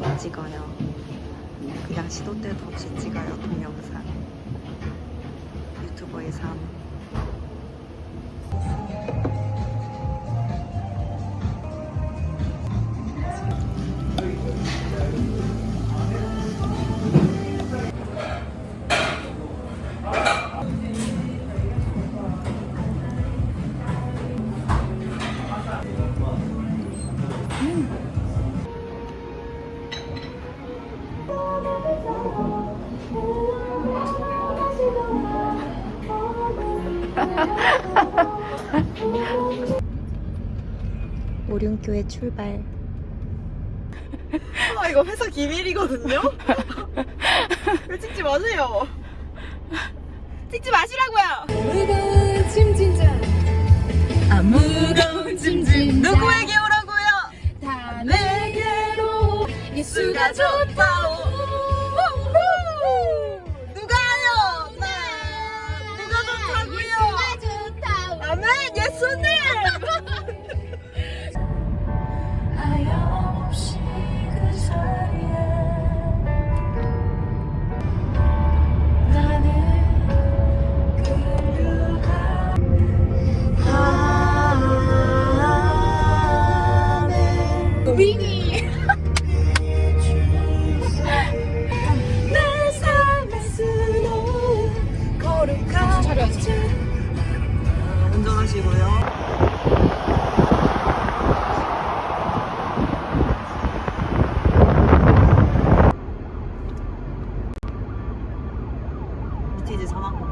계속 찍어요. 그냥 시도 때도 없이 찍어요, 동영상. 유튜버의 삶. 오륜교회 출발. 아 이거 회사 기밀이거든요? 왜 찍지 마세요. 찍지 마시라고요! 무거운 짐진자. 아 무거운 짐진 누구에게 오라고요? 다 내게로. 예수가 좋다 윙이. 내 삶의 수놓은 거룩한 차려야지. 운전하시고요. 이제 전화고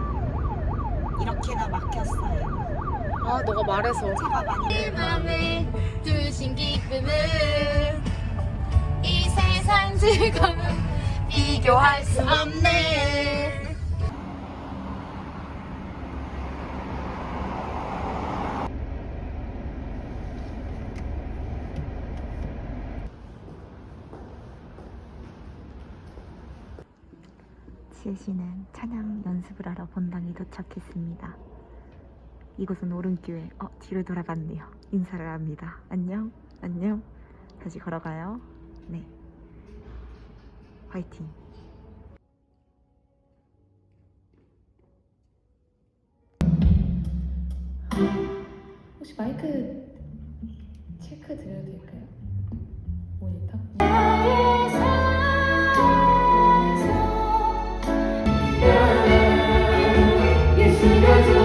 이렇게나 막혔어요. 아 너가 말해서. 차가 많이 내 맘에 두 신 기쁨은 이 세상 즐거움 비교할 수 없네 지혜 씨는 찬양 연습을 하러 본당에 도착했습니다. 이곳은 오른교회. 어, 뒤로 돌아갔네요. 인사를 합니다. 안녕, 안녕. 다시 걸어가요. 네. 화이팅. 혹시 마이크 체크 드려도 될까요? 모니터? 오신실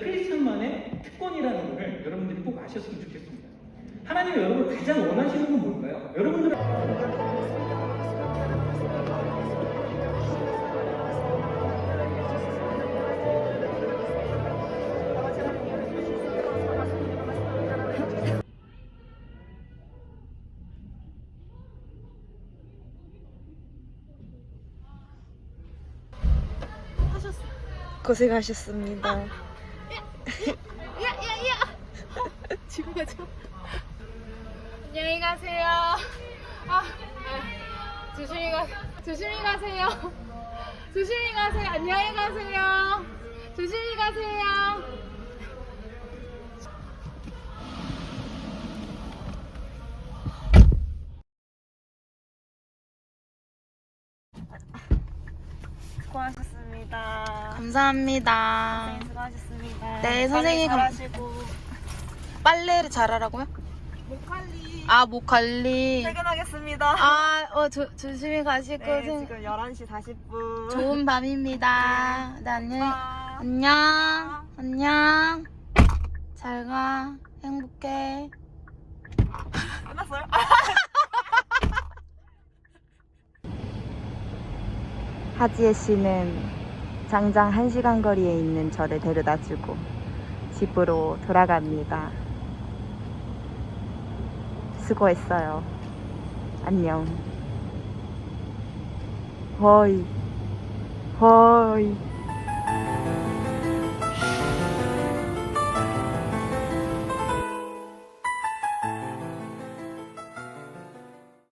크리스천만의 특권이라는 것을 여러분들이 꼭 아셨으면 좋겠습니다. 하나님이 여러분 가장 원하시는 건 뭘까요? 여러분들 고생하셨습니다. 집에 가자. 안녕히 가세요. 아, 아, 조심히 가, 조심히 가세요. 조심히 가세요. 안녕히 가세요. 조심히 가세요. 수고하셨습니다. 감사합니다. 수고하셨습니다. 네, 선생님 감- 잘하시고 빨래를 잘하라고요? 목 관리 아, 목 관리. 퇴근하겠습니다. 아, 어, 조, 조심히 가시고 네, 생- 지금 11시 40분. 좋은 밤입니다. 네, 안녕. 아. 안녕. 안녕. 잘 가. 행복해. 끝났어요? 하지혜 씨는 장장 1시간 거리에 있는 저를 데려다 주고 집으로 돌아갑니다. 수고했어요. 안녕. 허이. 허이.